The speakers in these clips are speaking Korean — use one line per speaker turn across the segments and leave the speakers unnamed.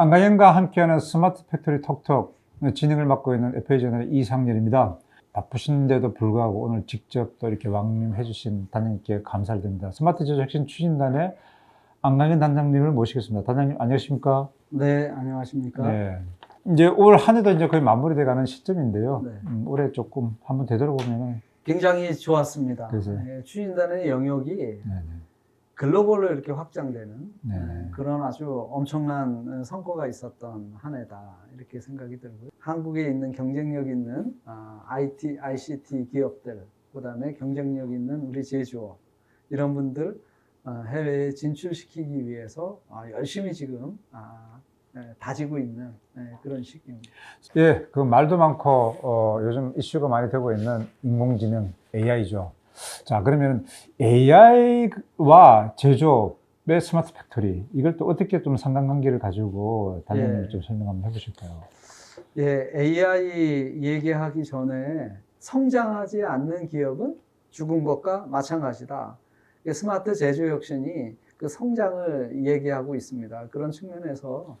안가영과 함께하는 스마트 팩토리 톡톡 진행을 맡고 있는 FA저널의 이상렬입니다. 바쁘신데도 불구하고 오늘 직접 또 이렇게 왕림해 주신 단장님께 감사를 드립니다. 스마트 제조 혁신 추진단의 안강현 단장님을 모시겠습니다. 단장님 안녕하십니까?
네, 안녕하십니까?
네. 이제 올 한 해도 이제 거의 마무리돼 가는 시점인데요.
네.
음, 올해 조금 한번 되돌아보면
굉장히 좋았습니다.
그래서-
네, 추진단의 영역이
네네.
글로벌로 이렇게 확장되는.
네,
그런 아주 엄청난 성과가 있었던 한 해다 이렇게 생각이 들고요. 한국에 있는 경쟁력 있는 아, IT, ICT 기업들, 그다음에 경쟁력 있는 우리 제조업 이런 분들 아, 해외에 진출시키기 위해서 아, 열심히 지금 아, 네, 다지고 있는 네, 그런 시기입니다.
예, 그 말도 많고 어, 요즘 이슈가 많이 되고 있는 인공지능 AI죠. 자, 그러면 AI와 제조업의 스마트 팩토리 이걸 또 어떻게 좀 상관관계를 가지고 단장님
예.
좀 설명 한번 해보실까요?
예, AI 얘기하기 전에 성장하지 않는 기업은 죽은 것과 마찬가지다. 이 스마트 제조 혁신이 그 성장을 얘기하고 있습니다. 그런 측면에서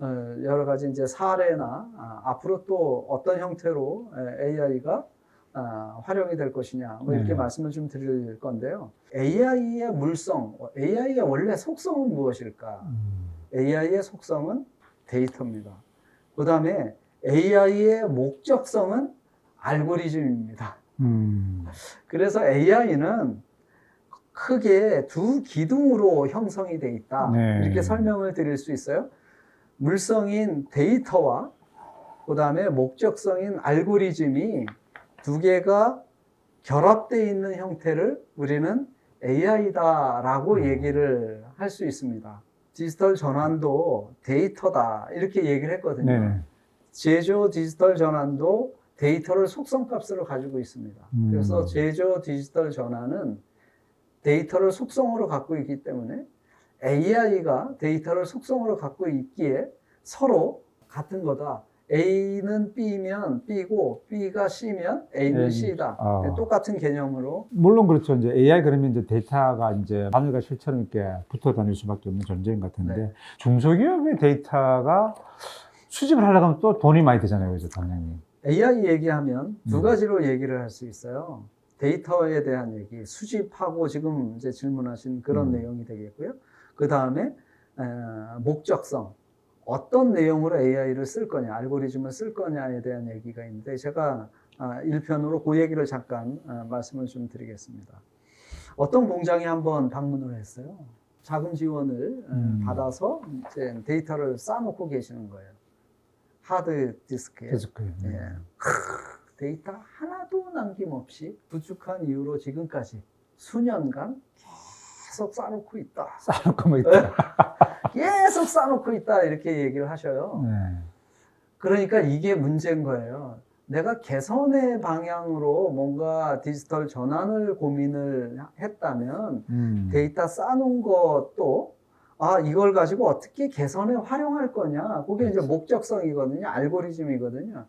어, 여러 가지 이제 사례나 아, 앞으로 또 어떤 형태로 AI가 아, 활용이 될 것이냐 뭐 이렇게
네.
말씀을 좀 드릴 건데요. AI의 물성, AI의 원래 속성은 무엇일까? AI의 속성은 데이터입니다. 그 다음에 AI의 목적성은 알고리즘입니다.
음,
그래서 AI는 크게 두 기둥으로 형성이 돼 있다.
네.
이렇게 설명을 드릴 수 있어요. 물성인 데이터와 그 다음에 목적성인 알고리즘이 두 개가 결합되어 있는 형태를 우리는 AI다라고
음.
얘기를 할 수 있습니다. 디지털 전환도 데이터다 이렇게 얘기를 했거든요.
네네.
제조 디지털 전환도 데이터를 속성 값으로 가지고 있습니다.
음.
그래서 제조 디지털 전환은 데이터를 속성으로 갖고 있기 때문에 AI가 데이터를 속성으로 갖고 있기에 서로 같은 거다. A는 B면 B고 B가 C면 A는
A.
C다.
아.
네, 똑같은 개념으로
물론 그렇죠. 이제 AI 그러면 이제 데이터가 이제 바늘과 실처럼 이렇게 붙어 다닐 수밖에 없는 존재인 것 같은데
네.
중소기업의 데이터가 수집을 하려고 하면 또 돈이 많이 드잖아요, 그죠, 단장님?
AI 얘기하면 두
음.
가지로 얘기를 할 수 있어요. 데이터에 대한 얘기, 수집하고 지금 이제 질문하신 그런
음.
내용이 되겠고요. 그 다음에 목적성, 어떤 내용으로 AI를 쓸 거냐, 알고리즘을 쓸 거냐에 대한 얘기가 있는데 제가 아, 1편으로 그 얘기를 잠깐 아, 말씀을 좀 드리겠습니다. 어떤 공장에 한번 방문을 했어요. 자금 지원을 어,
음.
받아서 이제 데이터를 쌓아놓고 계시는 거예요. 하드 디스크에.
계속 그
예. 데이터 하나도 남김없이 부족한 이유로 지금까지 수년간 계속 쌓아놓고 있다.
쌓아놓고 뭐 있다.
계속 쌓아놓고 있다. 이렇게 얘기를 하셔요.
네.
그러니까 이게 문제인 거예요. 내가 개선의 방향으로 뭔가 디지털 전환을 고민을 했다면
음.
데이터 쌓아놓은 것도 아 이걸 가지고 어떻게 개선에 활용할 거냐 그게 이제 목적성이거든요 알고리즘이거든요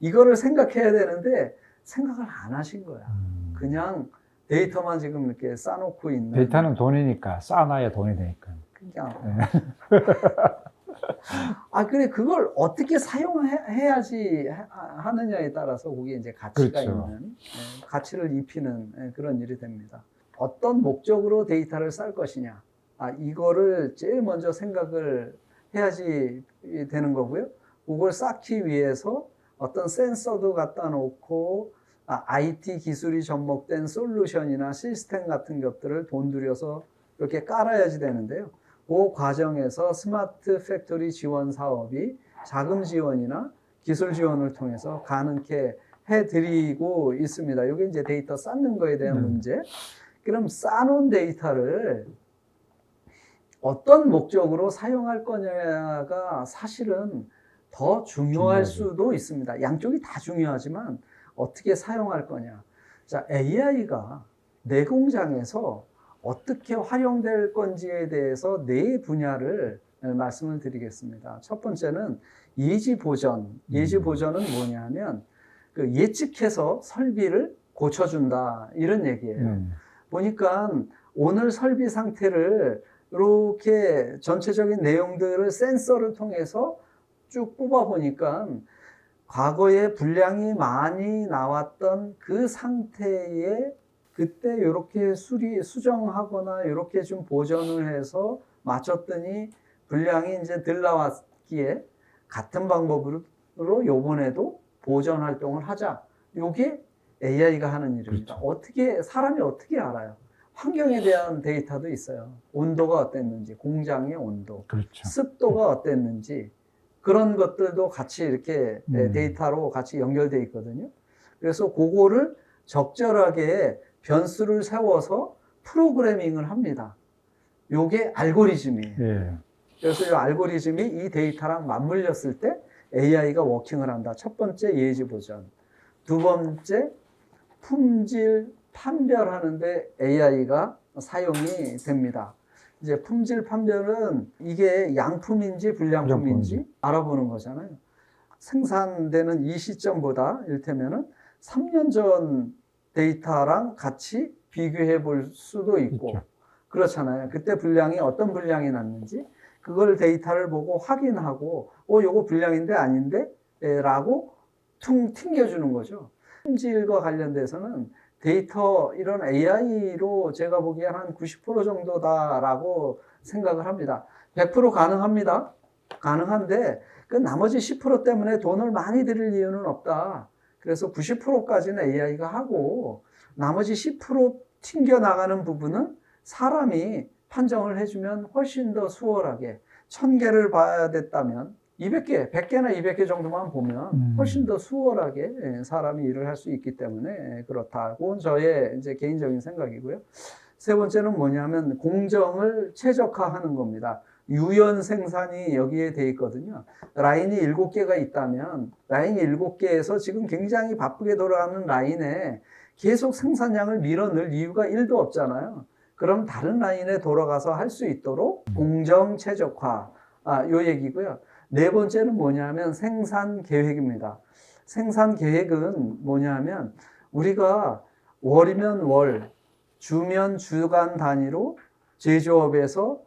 이거를 생각해야 되는데 생각을 안 하신 거야
음.
그냥 데이터만 지금 이렇게 쌓아놓고 있는
데이터는 돈이니까 쌓아놔야 돈이 되니까.
그냥
네.
아 그래 그걸 어떻게 사용해야지 하느냐에 따라서 그게 이제 가치가
그렇죠.
있는 예, 가치를 입히는 예, 그런 일이 됩니다. 어떤 목적으로 데이터를 쌀 것이냐 아 이거를 제일 먼저 생각을 해야지 되는 거고요. 그걸 쌓기 위해서 어떤 센서도 갖다 놓고 아, IT 기술이 접목된 솔루션이나 시스템 같은 것들을 돈 들여서 이렇게 깔아야지 되는데요. 그 과정에서 스마트 팩토리 지원 사업이 자금 지원이나 기술 지원을 통해서 가능케 해드리고 있습니다. 이게 이제 데이터 쌓는 거에 대한
음.
문제. 그럼 쌓아놓은 데이터를 어떤 목적으로 사용할 거냐가 사실은 더 중요할
중요하죠.
수도 있습니다. 양쪽이 다 중요하지만 어떻게 사용할 거냐. 자, AI가 내 공장에서 어떻게 활용될 건지에 대해서 네 분야를 말씀을 드리겠습니다. 첫 번째는 예지 보전. 예지
음.
보전은 뭐냐면 그 예측해서 설비를 고쳐준다 이런 얘기예요.
네.
보니까 오늘 설비 상태를 이렇게 전체적인 내용들을 센서를 통해서 쭉 뽑아 보니까 과거에 분량이 많이 나왔던 그 상태에 그때 이렇게 수리 수정하거나 이렇게 좀 보존을 해서 맞췄더니 분량이 이제 덜 나왔기에 같은 방법으로 요번에도 보존 활동을 하자. 요게 AI가 하는 일입니다. 어떻게 사람이 어떻게 알아요? 환경에 대한 데이터도 있어요. 온도가 어땠는지, 공장의 온도,
그렇죠.
습도가 어땠는지 그런 것들도 같이 이렇게 네,
음.
데이터로 같이 연결돼 있거든요. 그래서 그거를 적절하게 변수를 세워서 프로그래밍을 합니다. 요게 알고리즘이에요.
예.
그래서 이 알고리즘이 이 데이터랑 맞물렸을 때 AI가 워킹을 한다. 첫 번째 예지 보전. 두 번째 품질 판별하는데 AI가 사용이 됩니다. 이제 품질 판별은 이게 양품인지
불량품인지.
알아보는 거잖아요. 생산되는 이 시점보다 이를테면은 3년 전 데이터랑 같이 비교해 볼 수도 있고
있죠.
그렇잖아요. 그때 분량이 어떤 분량이 났는지 그걸 데이터를 보고 확인하고 어 요거 분량인데 아닌데 에, 라고 퉁 튕겨주는 거죠. 품질과 관련돼서는 데이터 이런 AI로 제가 보기엔 한 90% 정도다라고 생각을 합니다. 100% 가능합니다. 가능한데 그 나머지 10% 때문에 돈을 많이 들일 이유는 없다. 그래서 90%까지는 AI가 하고 나머지 10% 튕겨 나가는 부분은 사람이 판정을 해주면 훨씬 더 수월하게 1000개를 봐야 됐다면 200개, 100개나 200개 정도만 보면
음.
훨씬 더 수월하게 예, 사람이 일을 할 수 있기 때문에 예, 그렇다고 저의 이제 개인적인 생각이고요. 세 번째는 뭐냐면 공정을 최적화하는 겁니다. 유연 생산이 여기에 돼 있거든요. 라인이 7개가 있다면 라인이 7개에서 지금 굉장히 바쁘게 돌아가는 라인에 계속 생산량을 밀어 넣을 이유가 1도 없잖아요. 그럼 다른 라인에 돌아가서 할 수 있도록 공정 최적화 아, 요 얘기고요. 네 번째는 뭐냐면 생산 계획입니다. 생산 계획은 뭐냐면 우리가 월이면 월, 주면 주간 단위로 제조업에서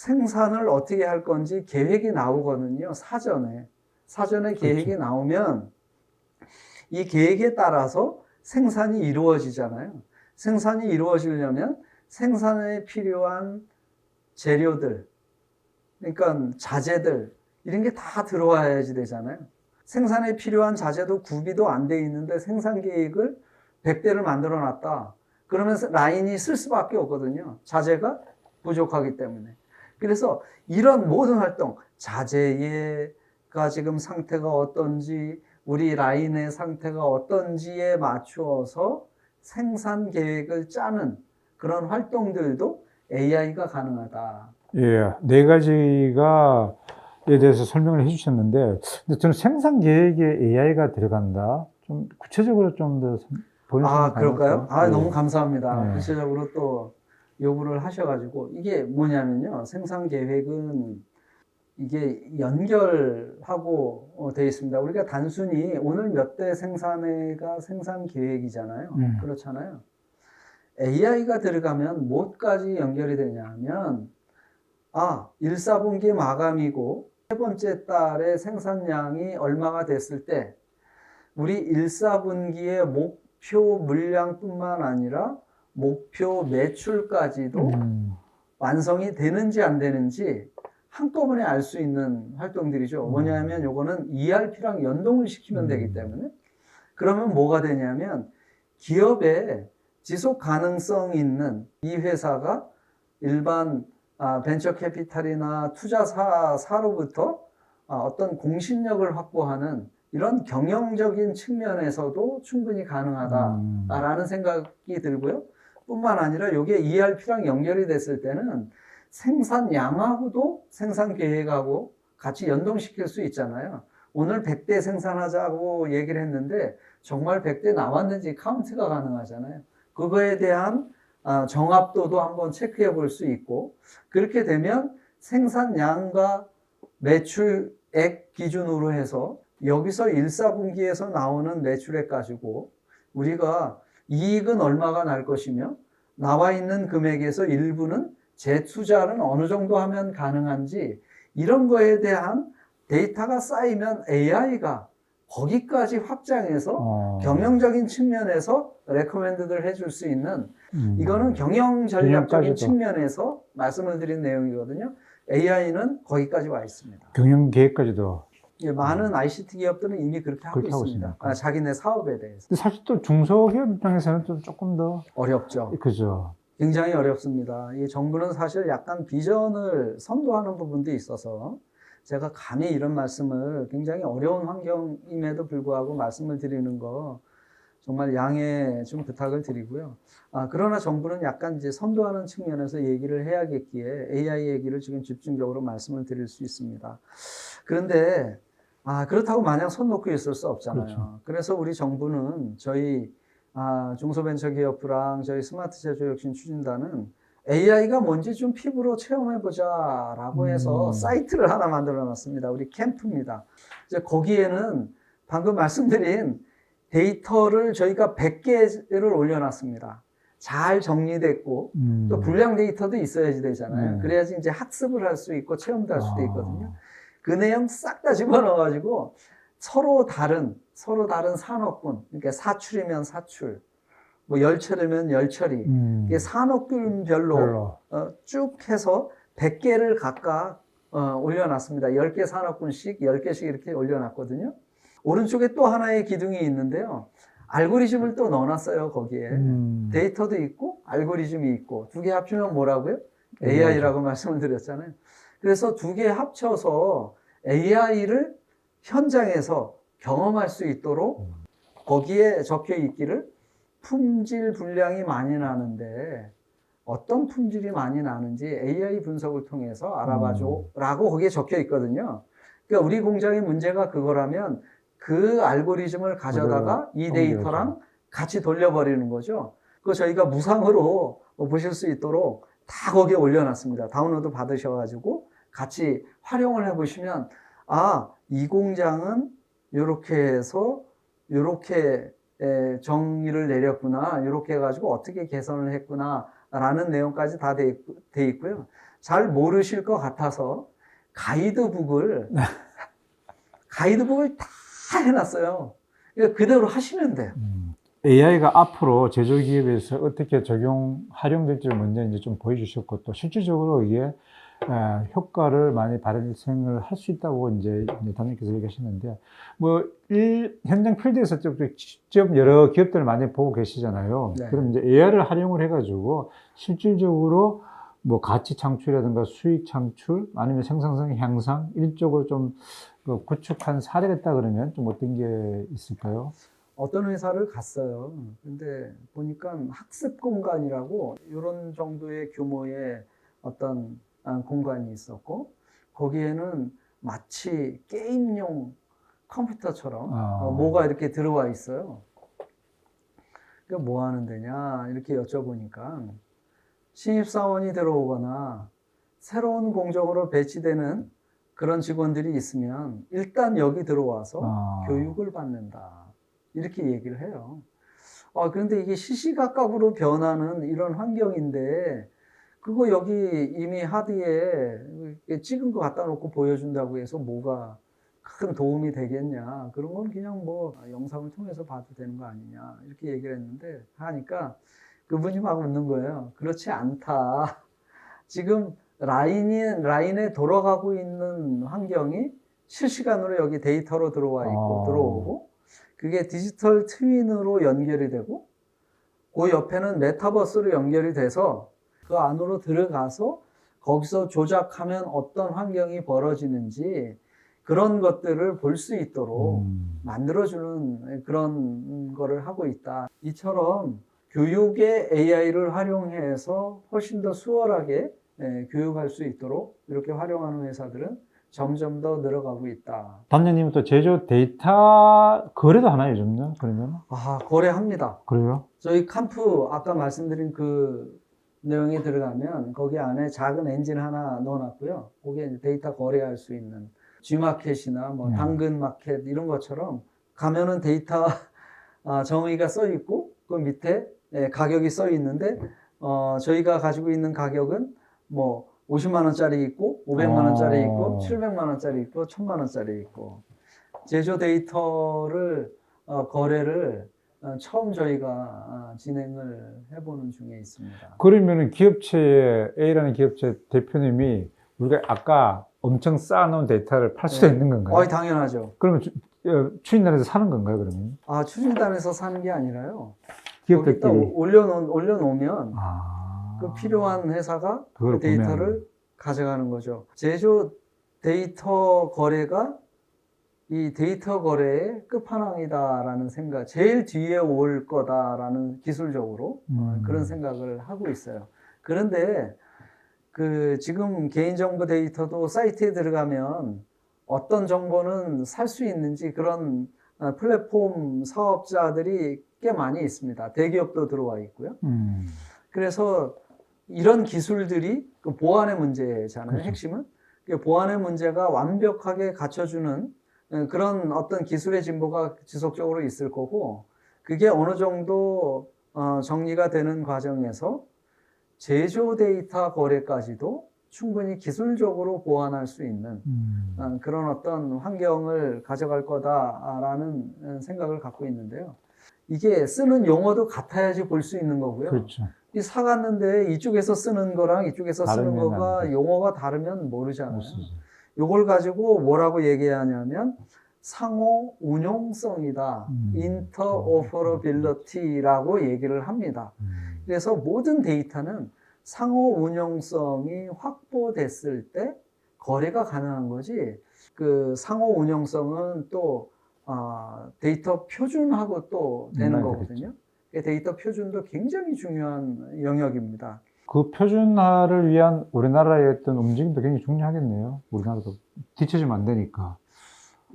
생산을 어떻게 할 건지 계획이 나오거든요. 사전에. 사전에 계획이 나오면 이 계획에 따라서 생산이 이루어지잖아요. 생산이 이루어지려면 생산에 필요한 재료들, 그러니까 자재들, 이런 게 다 들어와야지 되잖아요. 생산에 필요한 자재도 구비도 안 돼 있는데 생산 계획을 100대를 만들어 놨다. 그러면 라인이 쓸 수밖에 없거든요. 자재가 부족하기 때문에. 그래서 이런 모든 활동, 자재가 지금 상태가 어떤지, 우리 라인의 상태가 어떤지에 맞추어서 생산 계획을 짜는 그런 활동들도 AI가 가능하다.
예, 네 가지가 에 대해서 설명을 해주셨는데, 근데 저는 생산 계획에 AI가 들어간다. 좀 구체적으로 좀 더 보여주시면
아, 그럴까요? 아,
예.
너무 감사합니다.
네.
구체적으로 또 요구를 하셔가지고, 이게 뭐냐면요. 생산 계획은 이게 연결하고 어, 되어 있습니다. 우리가 단순히 오늘 몇 대 생산해가 생산 계획이잖아요.
음.
그렇잖아요. AI가 들어가면 뭐까지 연결이 되냐 하면, 아, 1, 4분기 마감이고, 세 번째 달에 생산량이 얼마가 됐을 때, 우리 1, 4분기의 목표 물량뿐만 아니라 목표 매출까지도
음,
완성이 되는지 안 되는지 한꺼번에 알 수 있는 활동들이죠.
음.
뭐냐면 요거는 ERP랑 연동을 시키면
음.
되기 때문에 그러면 뭐가 되냐면 기업의 지속 가능성 있는 이 회사가 일반 아, 벤처 캐피탈이나 투자사로부터 아, 어떤 공신력을 확보하는 이런 경영적인 측면에서도 충분히 가능하다라는
음,
생각이 들고요. 뿐만 아니라 이게 ERP랑 연결이 됐을 때는 생산량하고도 생산 계획하고 같이 연동시킬 수 있잖아요. 오늘 100대 생산하자고 얘기를 했는데 정말 100대 나왔는지 카운트가 가능하잖아요. 그거에 대한 아, 정합도도 한번 체크해 볼 수 있고 그렇게 되면 생산량과 매출액 기준으로 해서 여기서 1, 4분기에서 나오는 매출액 가지고 우리가 이익은 얼마가 날 것이며 나와 있는 금액에서 일부는 재투자는 어느 정도 하면 가능한지 이런 거에 대한 데이터가 쌓이면 AI가 거기까지 확장해서
어.
경영적인 측면에서 레코멘드를 해줄 수 있는
음.
이거는 경영 전략적인. 측면에서 말씀을 드린 내용이거든요. AI는 거기까지 와 있습니다.
경영 계획까지도.
예, 많은 ICT 기업들은 이미 그렇게 하고
음. 그렇게 하고
있습니다.
있습니까?
아, 자기네 사업에 대해서
근데 사실 또 중소기업 입장에서는 좀 조금 더
어렵죠.
그죠.
굉장히 어렵습니다. 이 정부는 사실 약간 비전을 선도하는 부분도 있어서 제가 감히 이런 말씀을 굉장히 어려운 환경임에도 불구하고 말씀을 드리는 거 정말 양해 좀 부탁을 드리고요. 아, 그러나 정부는 약간 이제 선도하는 측면에서 얘기를 해야겠기에 AI 얘기를 지금 집중적으로 말씀을 드릴 수 있습니다. 그런데 아, 그렇다고 마냥 손 놓고 있을 수 없잖아요.
그렇죠.
그래서 우리 정부는 저희 아, 중소벤처기업부랑 저희 스마트 제조혁신 추진단은 AI가 뭔지 좀 피부로 체험해보자라고 해서
음.
사이트를 하나 만들어 놨습니다. 우리 캠프입니다. 이제 거기에는 방금 말씀드린 데이터를 저희가 100개를 올려놨습니다. 잘 정리됐고
음.
또 불량 데이터도 있어야지 되잖아요.
네.
그래야지 이제 학습을 할 수 있고 체험도 할 수도
아.
있거든요. 그 내용 싹 다 집어넣어가지고 서로 다른 서로 다른 산업군 그러니까 사출이면 사출 뭐 열처리면 열처리
음.
이게 산업군별로
별로.
어, 쭉 해서 100개를 각각 어, 올려놨습니다. 10개 산업군씩 10개씩 이렇게 올려놨거든요. 오른쪽에 또 하나의 기둥이 있는데요. 알고리즘을 또 넣어놨어요 거기에
음.
데이터도 있고 알고리즘이 있고 두 개 합치면 뭐라고요? AI라고 말씀을 드렸잖아요. 그래서 두 개 합쳐서 AI를 현장에서 경험할 수 있도록
음.
거기에 적혀 있기를 품질 불량이 많이 나는데 어떤 품질이 많이 나는지 AI 분석을 통해서 알아봐 줘라고 거기에 적혀 있거든요. 그러니까 우리 공장의 문제가 그거라면 그 알고리즘을 가져다가 이 데이터랑 같이 돌려버리는 거죠. 그거 저희가 무상으로 보실 수 있도록 다 거기에 올려놨습니다. 다운로드 받으셔가지고 같이 활용을 해보시면 아, 이 공장은 이렇게 해서 이렇게 정의를 내렸구나. 이렇게 해가지고 어떻게 개선을 했구나. 라는 내용까지 다 돼 있고요. 잘 모르실 것 같아서 가이드북을, 가이드북을 다 해놨어요. 그러니까 그대로 하시면 돼요.
음. AI가 앞으로 제조기업에서 어떻게 적용, 활용될지를 먼저 이제 좀 보여주셨고, 또 실질적으로 이게 에, 효과를 많이 발생을 할 수 있다고 이제, 단장님께서 얘기하셨는데, 뭐, 일, 현장 필드에서 좀 직접 여러 기업들을 많이 보고 계시잖아요.
네.
그럼 이제 AI를 활용을 해가지고 실질적으로 뭐 가치 창출이라든가 수익 창출 아니면 생산성 향상 이쪽으로 좀그 구축한 사례가 있다 그러면 좀 어떤 게 있을까요?
어떤 회사를 갔어요. 근데 보니까 학습 공간이라고 이런 정도의 규모의 어떤 아, 공간이 있었고 거기에는 마치 게임용 컴퓨터처럼
아.
어, 뭐가 이렇게 들어와 있어요. 그러니까 뭐 하는 데냐 이렇게 여쭤보니까 신입사원이 들어오거나 새로운 공정으로 배치되는 그런 직원들이 있으면 일단 여기 들어와서
아.
교육을 받는다. 이렇게 얘기를 해요. 아, 그런데 이게 시시각각으로 변하는 이런 환경인데, 그거 여기 이미 하드에 찍은 거 갖다 놓고 보여준다고 해서 뭐가 큰 도움이 되겠냐. 그런 건 그냥 뭐 영상을 통해서 봐도 되는 거 아니냐. 이렇게 얘기를 했는데, 하니까 그분이 막 웃는 거예요. 그렇지 않다. 지금 라인이, 라인에 돌아가고 있는 환경이 실시간으로 여기 데이터로 들어와 있고,
아.
들어오고, 그게 디지털 트윈으로 연결이 되고, 그 옆에는 메타버스로 연결이 돼서 그 안으로 들어가서 거기서 조작하면 어떤 환경이 벌어지는지 그런 것들을 볼 수 있도록
음.
만들어주는 그런 거를 하고 있다. 이처럼 교육에 AI를 활용해서 훨씬 더 수월하게 예, 교육할 수 있도록 이렇게 활용하는 회사들은 점점 더 늘어가고 있다.
단장님은 또 제조 데이터 거래도 하나요, 요즘요? 그러면?
아, 거래합니다.
그래요?
저희 캄프 아까 말씀드린 그 내용이 들어가면 거기 안에 작은 엔진 하나 넣어놨고요. 거기에 데이터 거래할 수 있는 G마켓이나 뭐
음.
당근마켓 이런 것처럼 가면은 데이터 아, 정의가 써 있고 그 밑에 예, 가격이 써 있는데 어, 저희가 가지고 있는 가격은 뭐 50만 원짜리 있고 500만 원짜리 있고
어.
700만 원짜리 있고 1000만 원짜리 있고 제조 데이터를 어, 거래를 어, 처음 저희가 어, 진행을 해보는 중에 있습니다.
그러면은 기업체의 A라는 기업체 대표님이 우리가 아까 엄청 쌓아놓은 데이터를 팔 수도
네.
있는 건가요?
어이 당연하죠.
그러면 주, 어, 추진단에서 사는 건가요, 그러면?
아 추진단에서 사는 게 아니라요.
기업들끼리.
올려놓 올려놓으면
아.
그 필요한 회사가
그
데이터를
구매하는.
가져가는 거죠. 제조 데이터 거래가 이 데이터 거래의 끝판왕이다라는 생각, 제일 뒤에 올 거다라는 기술적으로 어,
음.
그런 생각을 하고 있어요. 그런데 그 지금 개인정보 데이터도 사이트에 들어가면 어떤 정보는 살 수 있는지 그런 어, 플랫폼 사업자들이 꽤 많이 있습니다. 대기업도 들어와 있고요.
음.
그래서 이런 기술들이 그 보안의 문제잖아요.
그렇죠.
핵심은 그 보안의 문제가 완벽하게 갖춰주는 어, 그런 어떤 기술의 진보가 지속적으로 있을 거고 그게 어느 정도 어, 정리가 되는 과정에서 제조 데이터 거래까지도 충분히 기술적으로 보완할 수 있는
음.
어, 그런 어떤 환경을 가져갈 거다라는 어, 생각을 갖고 있는데요. 이게 쓰는 용어도 같아야지 볼 수 있는 거고요.
그렇죠.
이 사갔는데 이쪽에서 쓰는 거랑 이쪽에서 쓰는 거가. 용어가 다르면 모르잖아요. 요걸 가지고 뭐라고 얘기하냐면 상호 운용성이다.
음.
인터오퍼러빌리티라고 얘기를 합니다.
음.
그래서 모든 데이터는 상호 운용성이 확보됐을 때 거래가 가능한 거지. 그 상호 운용성은 또 아, 데이터 표준하고 또 되는
네,
거거든요. 그 데이터 표준도 굉장히 중요한 영역입니다.
그 표준화를 위한 우리나라의 어떤 움직임도 굉장히 중요하겠네요. 우리나라도 뒤처지면 안 되니까.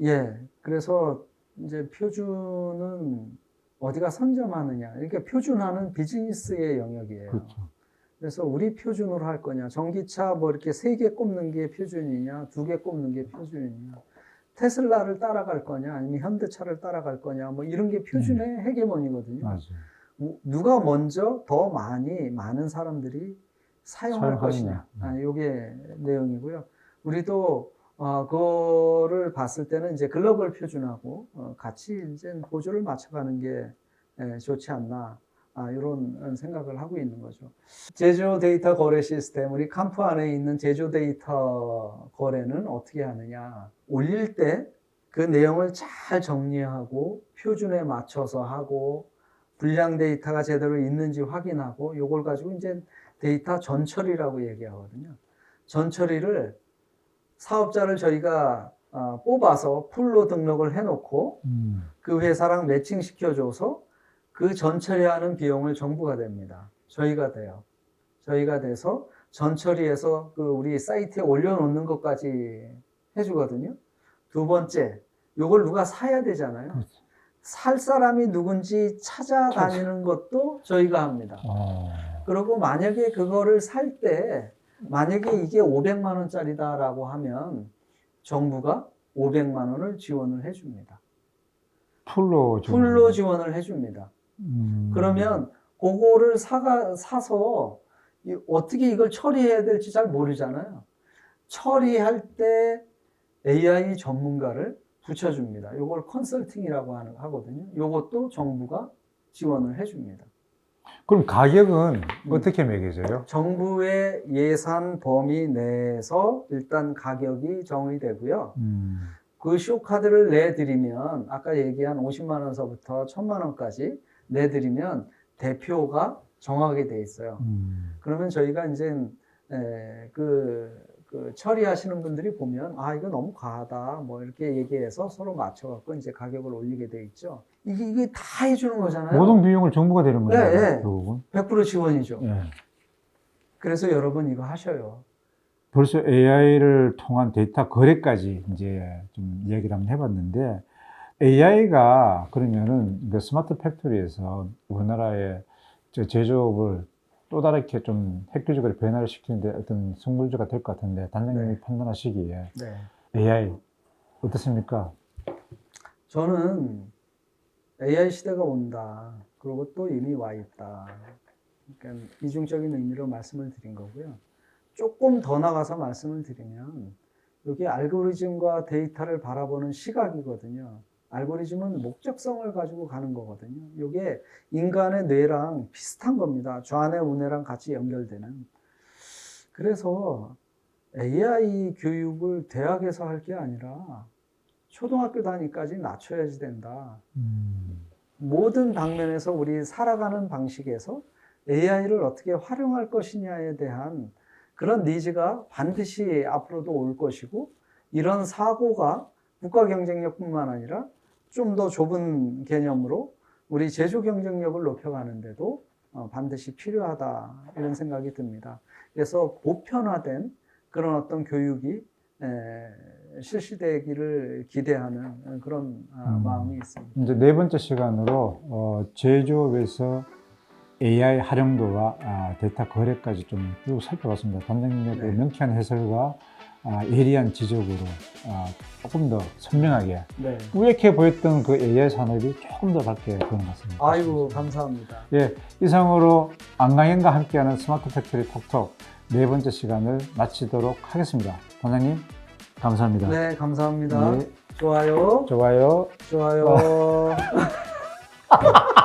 예. 그래서 이제 표준은 어디가 선점하느냐. 그러니까 표준화는 비즈니스의 영역이에요.
그렇죠.
그래서 우리 표준으로 할 거냐. 전기차 뭐 이렇게 세 개 꼽는 게 표준이냐, 두 개 꼽는 게 표준이냐. 테슬라를 따라갈 거냐, 아니면 현대차를 따라갈 거냐, 뭐 이런 게 표준의 헤게모니거든요.
맞아요.
뭐 누가 먼저 더 많이 많은 사람들이 사용할. 것이냐. 아, 요게 내용이고요. 우리도 어, 그거를 봤을 때는 이제 글로벌 표준하고 어, 같이 이제 보조를 맞춰가는 게 예, 좋지 않나. 아, 이런 생각을 하고 있는 거죠. 제조 데이터 거래 시스템, 우리 캄프 안에 있는 제조 데이터 거래는 어떻게 하느냐. 올릴 때 그 내용을 잘 정리하고 표준에 맞춰서 하고 불량 데이터가 제대로 있는지 확인하고 요걸 가지고 이제 데이터 전처리라고 얘기하거든요. 전처리를 사업자를 저희가 어, 뽑아서 풀로 등록을 해놓고
음.
그 회사랑 매칭 시켜줘서 그 전처리하는 비용을 정부가 됩니다. 저희가 돼요. 저희가 돼서 전처리해서 그 우리 사이트에 올려놓는 것까지 해주거든요. 두 번째, 요걸 누가 사야 되잖아요.
그렇죠.
살 사람이 누군지 찾아다니는 것도 저희가 합니다.
어.
그리고 만약에 그거를 살 때 만약에 이게 500만 원짜리다라고 하면 정부가 500만 원을 지원을 해줍니다.
풀로 지금.
풀로 지원을 해줍니다.
음.
그러면 그거를 사가 사서 이- 어떻게 이걸 처리해야 될지 잘 모르잖아요. 처리할 때 AI 전문가를 붙여줍니다. 이걸 컨설팅이라고 하는 하거든요. 이것도 정부가 지원을 해줍니다.
그럼 가격은
음.
어떻게 매겨져요?
정부의 예산 범위 내에서 일단 가격이 정의되고요.
음.
그 쇼카드를 내드리면 아까 얘기한 50만 원서부터 1000만 원까지 내드리면 대표가 정하게 돼 있어요.
음.
그러면 저희가 이제 에, 그, 그 처리하시는 분들이 보면 아 이거 너무 과하다 뭐 이렇게 얘기해서 서로 맞춰갖고 이제 가격을 올리게 돼 있죠. 이게 이게 다 해주는 거잖아요.
모든 비용을 정부가 되는 거예요.
네, 네.
결국은.
100% 지원이죠.
예.
그래서 여러분 이거 하셔요.
벌써 AI를 통한 데이터 거래까지 이제 좀 이야기를 한번 해봤는데 AI가 그러면은 그 스마트 팩토리에서 우리나라의 저 제조업을 또 다르게 좀 획기적으로 변화를 시키는데 어떤 승불주가 될 것 같은데 단장님이
네.
판단하시기에
네.
AI 어떻습니까?
저는 AI 시대가 온다. 그리고 또 이미 와 있다. 그러니까 이중적인 의미로 말씀을 드린 거고요. 조금 더 나가서 말씀을 드리면 이게 알고리즘과 데이터를 바라보는 시각이거든요. 알고리즘은 목적성을 가지고 가는 거거든요. 이게 인간의 뇌랑 비슷한 겁니다. 좌뇌 우뇌랑 같이 연결되는. 그래서 AI 교육을 대학에서 할 게 아니라 초등학교 단위까지 낮춰야지 된다.
음,
모든 방면에서 우리 살아가는 방식에서 AI를 어떻게 활용할 것이냐에 대한 그런 니즈가 반드시 앞으로도 올 것이고 이런 사고가 국가 경쟁력뿐만 아니라 좀 더 좁은 개념으로 우리 제조 경쟁력을 높여가는데도 어, 반드시 필요하다 이런 생각이 듭니다. 그래서 보편화된 그런 어떤 교육이 에, 실시되기를 기대하는 그런 아,
음.
마음이 있습니다.
이제 네 번째 시간으로 어, 제조업에서 AI 활용도와 아, 데이터 거래까지 좀 쭉 살펴봤습니다. 단장님의 그
네.
명쾌한 해설과 아, 예리한 지적으로 아, 조금 더 선명하게
네.
우약해 보였던 그 AI 산업이 조금 더 밝게 보는 것 같습니다.
아이고 감사합니다.
예, 이상으로 안강현과 함께하는 스마트 팩토리 톡톡 네 번째 시간을 마치도록 하겠습니다. 단장님 감사합니다.
네 감사합니다.
네,
좋아요.
좋아요.
좋아요.